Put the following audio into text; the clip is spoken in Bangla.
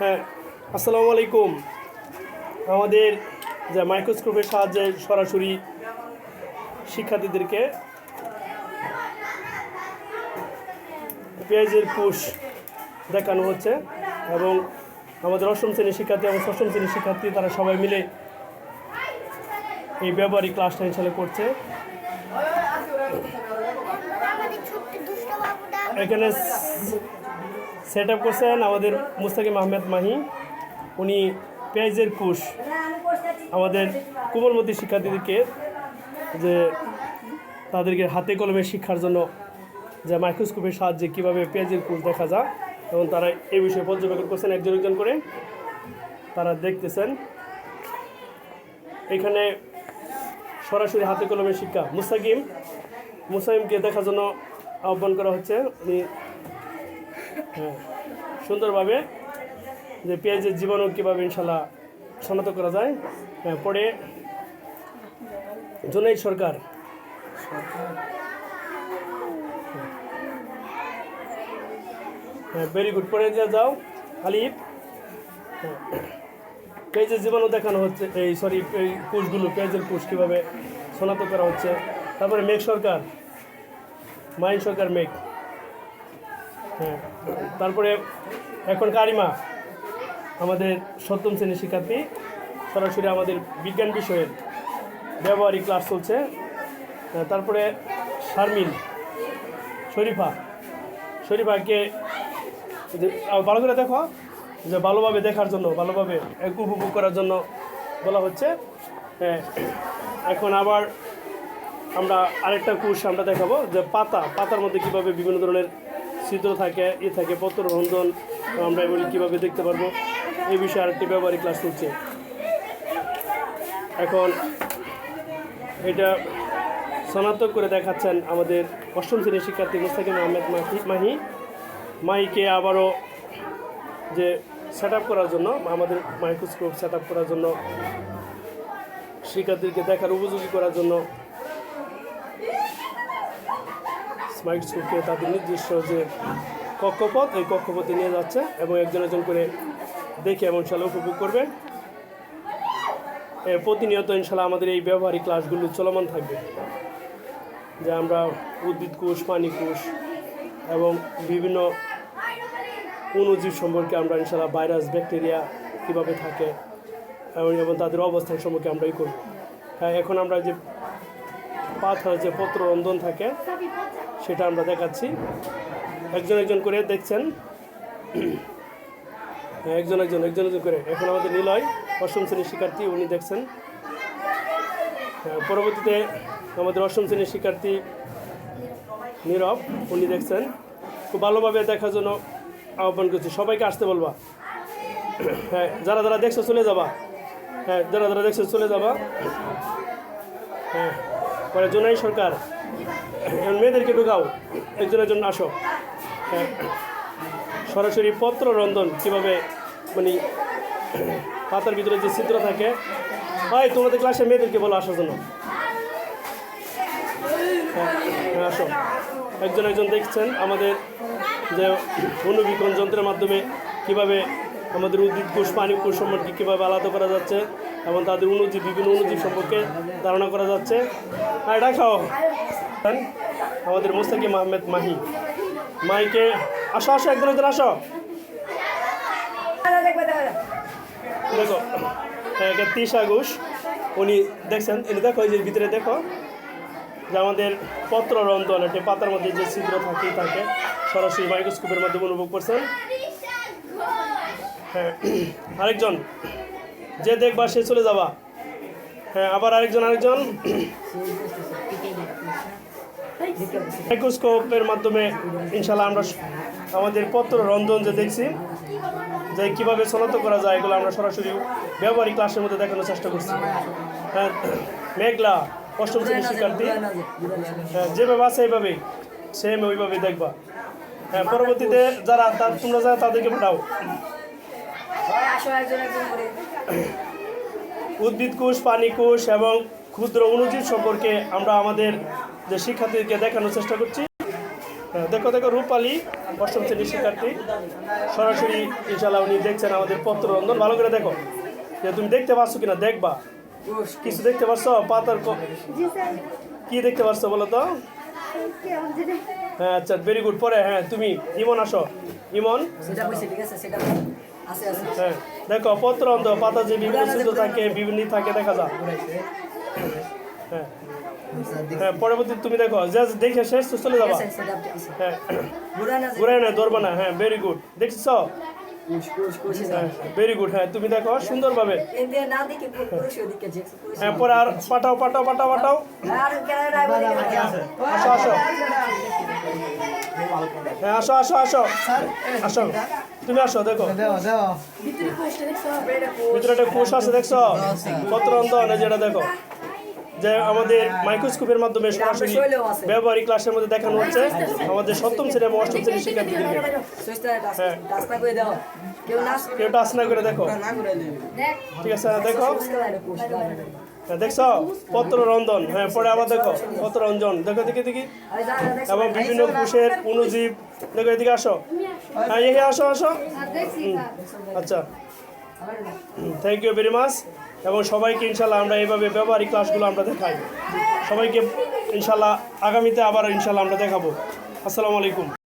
হ্যাঁ আসসালামু আলাইকুম। আমাদের যে মাইক্রোস্কোপের সাহায্যে সরাসরি শিক্ষার্থীদেরকে পেঁয়াজের কোষ দেখানো হচ্ছে এবং আমাদের অষ্টম শ্রেণির শিক্ষার্থী এবং ষষ্ঠম শ্রেণির শিক্ষার্থী, তারা সবাই মিলে এই ব্যবহারিক ক্লাসটা ইনশাল্লাহ করছে। এখানে সেট আপ করছেন আমাদের মুস্তাকিম আহমেদ মাহি। উনি পেঁয়াজের কুশ আমাদের কোমলমতি শিক্ষার্থীদেরকে যে তাদেরকে হাতে কলমে শিক্ষার জন্য যে মাইক্রোস্কোপের সাহায্যে কীভাবে পেঁয়াজের কুশ দেখা যায় এবং তারা এই বিষয়ে পর্যবেক্ষণ করছেন একজন একজন করে। তারা দেখতেছেন। এখানে সরাসরি হাতে কলমে শিক্ষা। মুস্তাকিম মুসাইমকে দেখার জন্য আহ্বান করা হচ্ছে। উনি হ্যাঁ, সুন্দরভাবে যে পেঁয়াজের জীবাণু কীভাবে ইনশাল্লাহ শনাক্ত করা যায় হ্যাঁ, পরে জুনাইদ সরকার। হ্যাঁ ভেরি গুড পরে যাও আলিফ। পেঁয়াজের জীবাণু দেখানো হচ্ছে এই সরি এই কোষগুলো পেঁয়াজের কোষ কীভাবে শনাক্ত করা হচ্ছে। তারপরে মেঘ সরকার মাইন সরকার মেঘ। হ্যাঁ। তারপরে এখন কারিমা, আমাদের সপ্তম শ্রেণির শিক্ষার্থী। সরাসরি আমাদের বিজ্ঞান বিষয়ের ব্যবহারিক ক্লাস চলছে। তারপরে শারমিন, শরীফা। শরীফাকে ভালো করে দেখো। যে, ভালোভাবে দেখার জন্য, ভালোভাবে উপভোগ করার জন্য বলা হচ্ছে। হ্যাঁ এখন আবার আমরা আরেকটা কোর্স আমরা দেখাবো, যে পাতা, পাতার মধ্যে কীভাবে বিভিন্ন ধরনের ছিদ্র থাকে ই থাকে পত্র রন্ধন আমরা এগুলি কীভাবে দেখতে পারব? এই বিষয়ে আরেকটি ব্যবহারিক ক্লাস চলছে এখন এটা শনাক্ত করে দেখাচ্ছেন আমাদের অষ্টম শ্রেণির শিক্ষার্থী মুস্তাকিম আহমেদ মাহি মাইকে আবারও যে সেট করার জন্য, আমাদের মাইক্রোস্কোপ সেট করার জন্য, শিক্ষার্থীদেরকে দেখার উপযোগী করার জন্য স্মার্ট স্কুলকে তাদের নির্দিষ্ট যে কক্ষপথ, এই কক্ষপথে নিয়ে যাচ্ছে এবং একজন একজন করে দেখে এবং ইনশাল্লাহ উপভোগ করবে। প্রতিনিয়ত ইনশাল্লাহ আমাদের এই ব্যবহারিক ক্লাসগুলো চলমান থাকবে। যে আমরা উদ্ভিদ কোষ, পানি কোষ এবং বিভিন্ন অণুজীব সম্পর্কে আমরা ইনশাল্লাহ ভাইরাস, ব্যাকটেরিয়া কীভাবে থাকে এবং তাদের অবস্থান সম্পর্কে আমরা ই করব। হ্যাঁ এখন আমরা যে পাথর যে পত্র রন্ধন থাকে সেটা আমরা দেখাচ্ছি। একজন একজন করে দেখছেন। হ্যাঁ, একজন একজন একজন একজন করে। এখন আমাদের নিলয় অষ্টম শ্রেণির শিক্ষার্থী উনি দেখছেন। হ্যাঁ, পরবর্তীতে আমাদের অষ্টম শ্রেণির শিক্ষার্থী নীরব উনি দেখছেন। খুব ভালোভাবে দেখার জন্য আহ্বান করছি। সবাইকে আসতে বলবা। হ্যাঁ যারা যারা দেখছ চলে যাবা। হ্যাঁ যারা যারা দেখছ চলে যাবা। হ্যাঁ পরে জোনাই সরকার মেয়েদেরকে ঢুকাও একজন একজন আসো। হ্যাঁ সরাসরি পত্র রন্ধন কীভাবে মানে পাতার ভিতরে যে চিত্র থাকে ভাই তোমাদের ক্লাসে মেয়েদেরকে বলো আসার জন্য। হ্যাঁ হ্যাঁ, আসো। একজন একজন দেখছেন আমাদের যে অনুবীক্ষণ যন্ত্রের মাধ্যমে কীভাবে আমাদের উদ্ভিদ কোষ পানি কোষ সম্পর্কে কীভাবে আলাদা করা যাচ্ছে। এবং তাদের অনুজীব বিভিন্ন অনুজীব সম্পর্কে ধারণা করা যাচ্ছে। হ্যাঁ দেখাও আমাদের মোস্তাকিম আহমেদ মাহি। মাইকে আসো আসো একজন একজন আসো। দেখো হ্যাঁ এটা তিশা ঘোষ উনি দেখছেন, এনে দেখো, এই যে ভিতরে দেখো, যে আমাদের পত্র রন্ধন, একটি পাতার মধ্যে যে ছিদ্র থাকে থাকে, সরাসরি মাইক্রোস্কোপের মাধ্যমে অনুভব করছেন। হ্যাঁ আরেকজন। যে দেখবা সে চলে যাবা। হ্যাঁ আবার আরেকজন আরেকজন। মাইক্রোস্কোপের মাধ্যমে ইনশাল্লাহ আমরা আমাদের পত্র রন্ধন যে দেখছি, যে কীভাবে শনাক্ত করা যায় এগুলো আমরা সরাসরি ব্যবহারিক ক্লাসের মধ্যে দেখানোর চেষ্টা করছি। হ্যাঁ মেঘলা, অষ্টম শ্রেণির শিক্ষার্থী। হ্যাঁ যেভাবে আছে এইভাবেই সেম ওইভাবেই দেখবা। হ্যাঁ পরবর্তীতে যারা তোমরা যারা তাদেরকে পাঠাও। উদ্ভিদ কোষ পানি কোষ এবং ক্ষুদ্র অনুজীব সম্পর্কে আমরা আমাদের যে শিক্ষার্থীদেরকে দেখানোর চেষ্টা করছি। হ্যাঁ, দেখো দেখো রূপালী অষ্টম শ্রেণির শিক্ষার্থী। সরাসরি ইনশাল্লাহ উনি দেখছেন আমাদের পত্র রন্ধন ভালো করে দেখো যে তুমি দেখতে পাচ্ছ কিনা দেখবা? কিছু দেখতে পাচ্ছ? পাতার ক- কি দেখতে পাচ্ছ বলো তো? হ্যাঁ আচ্ছা ভেরি গুড পরে হ্যাঁ তুমি ইমন আসো। ইমন? সেটা হয়েছে ঠিক আছে সেটা আছে আছে। হ্যাঁ দেখো পত্র অন্ধ পাতা যে বিভিন্ন থাকে বিভিন্ন থাকে দেখা যায় হ্যাঁ। হ্যাঁ পরবর্তী তুমি দেখো জাস্ট দেখে শেষ তো চলে যাবা। হ্যাঁ। বুড়া না ধরবা না হ্যাঁ ভেরি গুড দেখছ? হ্যাঁ ভেরি গুড হ্যাঁ তুমি দেখো সুন্দরভাবে। যে হ্যাঁ পরে আর পাঠাও পাঠাও পাঠাও পাঠাও। আসো আসো। হ্যাঁ আসো আসো আসো। আসো। তুমি আসো দেখো। ভিতরে একটা কোষ আছে দেখছ? পত্র অন্তর যেটা দেখো। যে আমাদের মাইক্রোস্কোপের মাধ্যমে সরাসরি ব্যবহারিক ক্লাসের মধ্যে দেখানো হচ্ছে। আমাদের সপ্তম শ্রেণি এবং অষ্টম শ্রেণির শিক্ষার্থীদেরকে দাও। কেউ টাচ না করে দেখো। ঠিক আছে হ্যাঁ, দেখো হ্যাঁ, দেখছ? পত্র রন্ধন। হ্যাঁ পরে আবার দেখো। পত্র রঞ্জন। দেখো দেখি দেখি এবং বিভিন্ন কোষের অনুজীব দেখো এদিকে আসো। হ্যাঁ এই আসো আসো। আচ্ছা। থ্যাংক ইউ ভেরি মাচ এবং সবাইকে ইনশাল্লাহ আমরা এইভাবে ব্যবহারিক ক্লাসগুলো আমরা দেখাই। সবাইকে ইনশাল্লাহ আগামীতে আবার ইনশাল্লাহ আমরা দেখাবো। আসসালামু আলাইকুম।